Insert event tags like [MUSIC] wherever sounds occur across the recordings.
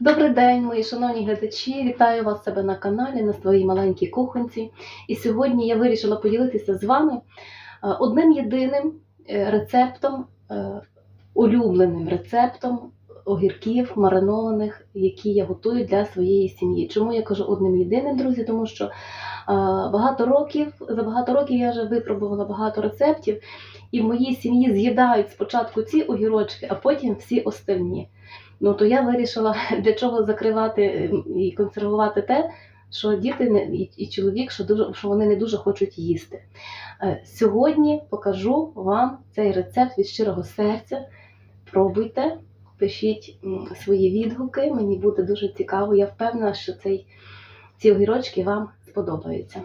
Добрий день, мої шановні глядачі. Вітаю вас себе на каналі на своїй маленькій кухонці. І сьогодні я вирішила поділитися з вами е, одним єдиним е, рецептом, е, улюбленим рецептом огірків маринованих, які я готую для своєї сім'ї. Чому я кажу одним єдиним, друзі? Тому що багато років, за багато років я вже випробувала багато рецептів, і в моїй сім'ї з'їдають спочатку ці огірочки, а потім всі остальні. Ну то я вирішила [LAUGHS] для чого закривати е, і консервувати те, що діти і чоловік, що дуже що вони не дуже хочуть їсти. Е, Сьогодні покажу вам цей рецепт від щирого серця. Пробуйте, пишіть свої відгуки. Мені буде дуже цікаво. Я впевнена, що цей, ці огірочки вам сподобаються.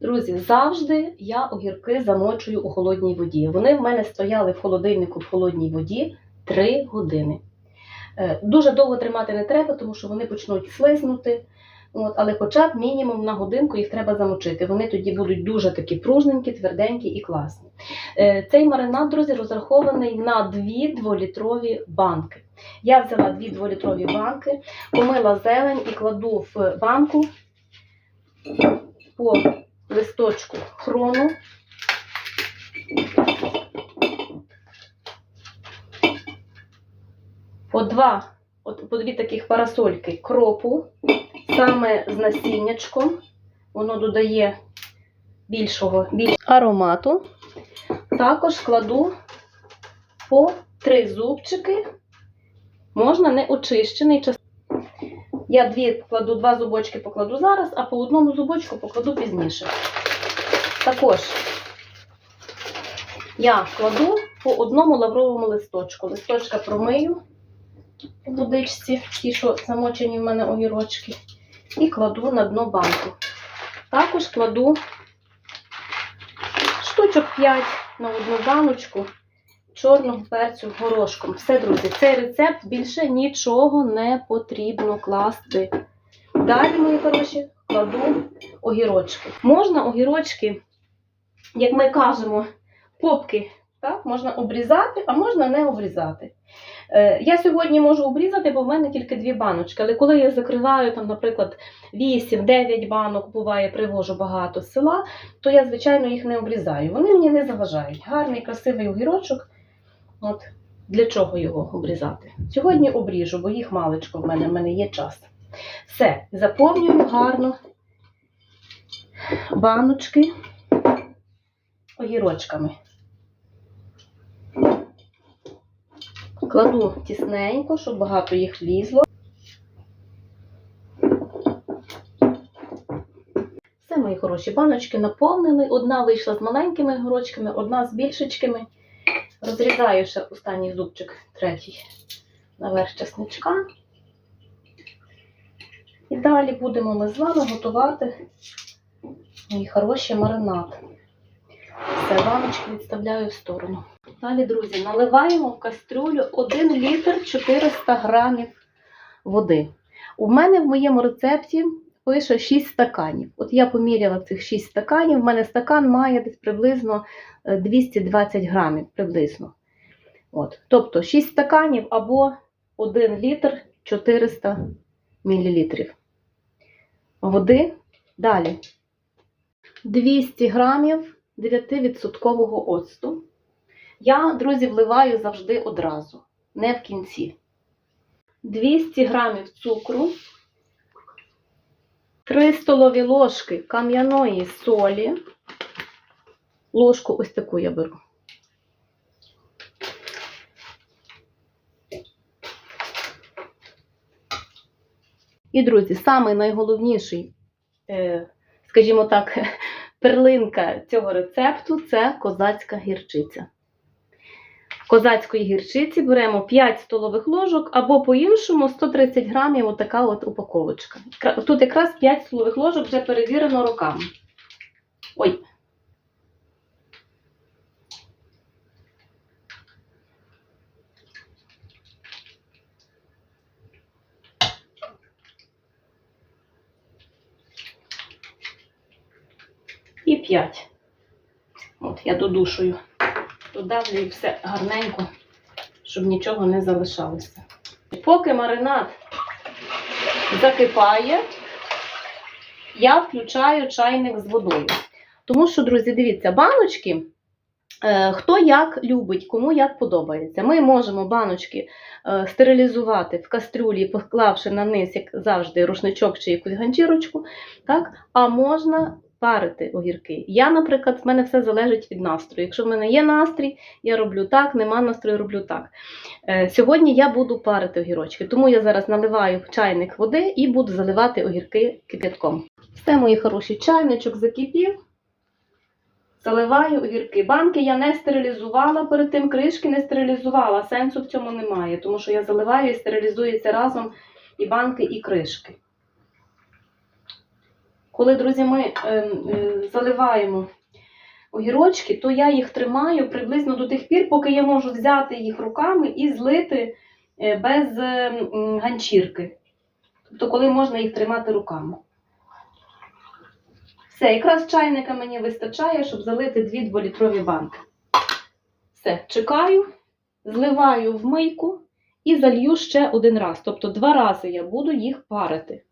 Друзі, завжди я огірки замочую у холодній воді. Вони в мене стояли в холодильнику в холодній воді 3 години. Е, Дуже довго тримати не треба, тому що вони почнуть слизнути. От, але хоча б мінімум на годинку їх треба замочити. Вони тоді будуть дуже такі пружненькі, тверденькі і класні. Е, Цей маринад, друзі, розрахований на 2 2-літрові банки. Я взяла 2 2-літрові банки, помила зелень і кладу в банку по листочку хрону. По два, от, по дві таких парасольки кропу, саме з насіннячком. Воно додає більшого більш аромату. Також кладу по три зубчики. Можна не очищений. Я дві кладу, два зубочки покладу зараз, а по одному зубочку покладу пізніше. Також я кладу по одному лавровому листочку. Листочка промию у водичці, ті, що замочені в мене огірочки, і кладу на дно банку. Також кладу штучок 5 на одну баночку чорного перцю горошком. Все, друзі, цей рецепт більше нічого не потрібно класти. Далі, мої хороші, кладу огірочки. Можна огірочки, як ми кажемо, попки, так, можна обрізати, а можна не обрізати. Е, Я сьогодні можу обрізати, бо в мене тільки дві баночки. Але коли я закриваю, там, наприклад, 8-9 банок, буває, привожу багато з села, то я, звичайно, їх не обрізаю. Вони мені не заважають. Гарний, красивий огірочок. От для чого його обрізати? Сьогодні обріжу, бо їх маличко в мене, в мене є час. Все, заповнюємо гарно баночки огірочками. Кладу тісненько, щоб багато їх влізло. Все, мої хороші баночки наповнили. Одна вийшла з маленькими горочками, одна з більшечкими. Розрізаю ще останній зубчик, третій, наверх чесничка. І далі будемо ми з вами готувати мій хороший маринад. Все, баночки відставляю в сторону. Далі, друзі, наливаємо в кастрюлю 1 літр 400 грамів води. У мене в моєму рецепті пише 6 стаканів. От я поміряла цих 6 стаканів. У мене стакан має десь приблизно е, 220 грамів. Приблизно. От. Тобто 6 стаканів або 1 літр 400 мілілітрів води. Далі 200 грамів 9% оцту. Я, друзі, вливаю завжди одразу, не в кінці. 200 грамів цукру, 3 столові ложки кам'яної солі. Ложку ось таку я беру. І, друзі, самий найголовніший, е, скажімо так, [LAUGHS] перлинка цього рецепту це козацька гірчиця. Козацької гірчиці беремо 5 столових ложок або по-іншому 130 грамів отака от упаковочка. Тут якраз 5 столових ложок вже перевірено роками. Ой. І 5. От я додушую. Додавлюю все гарненько, щоб нічого не залишалося. Поки маринад закипає, я включаю чайник з водою. Тому що, друзі, дивіться, баночки, е, хто як любить, кому як подобається. Ми можемо баночки е, стерилізувати в кастрюлі, поклавши на низ, як завжди, рушничок чи якусь ганчірочку, так? а можна парити огірки. Я, наприклад, в мене все залежить від настрою. Якщо в мене є настрій, я роблю так, нема настрою, роблю так. Е, Сьогодні я буду парити огірочки, тому я зараз наливаю чайник води і буду заливати огірки кип'ятком. Все, мої хороші, чайничок закипів. Заливаю огірки. Банки я не стерилізувала перед тим, кришки не стерилізувала. Сенсу в цьому немає, тому що я заливаю і стерилізується разом і банки, і кришки. Коли, друзі, ми е, е, заливаємо огірочки, то я їх тримаю приблизно до тих пір, поки я можу взяти їх руками і злити е, без е, ганчірки. Тобто, коли можна їх тримати руками. Все, якраз чайника мені вистачає, щоб залити дві дволітрові банки. Все, чекаю, зливаю в мийку і залью ще один раз. Тобто два рази я буду їх парити.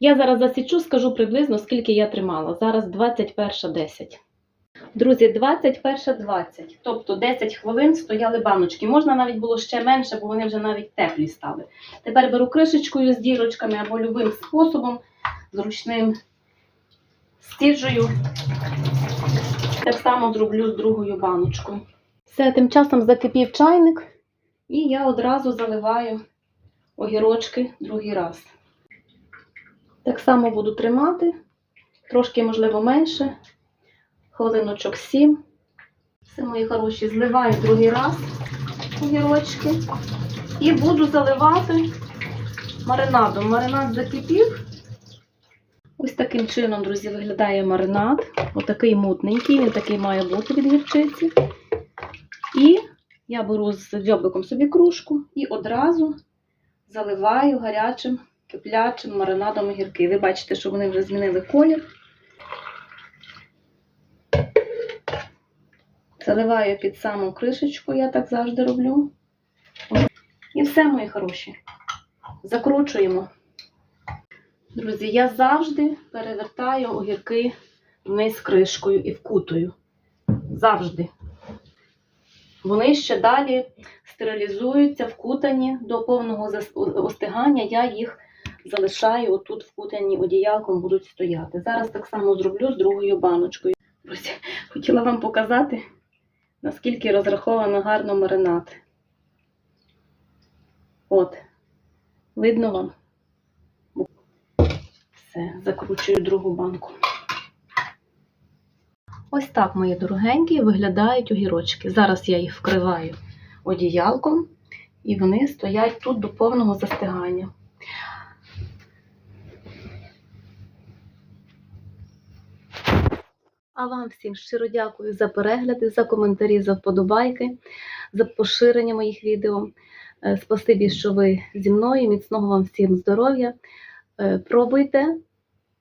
Я зараз засічу, скажу приблизно, скільки я тримала. Зараз 21.10. Друзі, 21.20. Тобто 10 хвилин стояли баночки. Можна навіть було ще менше, бо вони вже навіть теплі стали. Тепер беру кришечкою з дірочками або любим способом, зручним стіжую. Так само зроблю з другою баночкою. Все, тим часом закипів чайник, і я одразу заливаю огірочки другий раз. Так само буду тримати, трошки, можливо, менше, хвилиночок 7. Все, мої хороші, зливаю другий раз огірочки і буду заливати маринадом. Маринад закипів. Ось таким чином, друзі, виглядає маринад. Отакий мутненький, він такий має бути від гірчиці. І я беру з дзьобиком собі кружку і одразу заливаю гарячим киплячим маринадом огірки. Ви бачите, що вони вже змінили колір. Заливаю під саму кришечку, я так завжди роблю. І все, мої хороші. Закручуємо. Друзі, я завжди перевертаю огірки вниз кришкою і вкутую. Завжди. Вони ще далі стерилізуються, вкутані до повного остигання. Я їх залишаю отут вкутані одіялком, будуть стояти. Зараз так само зроблю з другою баночкою. Друзі, хотіла вам показати, наскільки розраховано гарно маринад. От, видно вам? Все, закручую другу банку. Ось так, мої дорогенькі, виглядають огірочки. Зараз я їх вкриваю одіялком, і вони стоять тут до повного застигання. А вам всім щиро дякую за перегляди, за коментарі, за вподобайки, за поширення моїх відео. Е, Спасибі, що ви зі мною. Міцного вам всім здоров'я. Е, Пробуйте,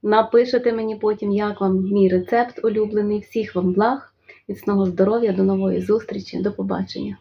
напишете мені потім, як вам мій рецепт улюблений. Всіх вам благ, міцного здоров'я, до нової зустрічі, до побачення.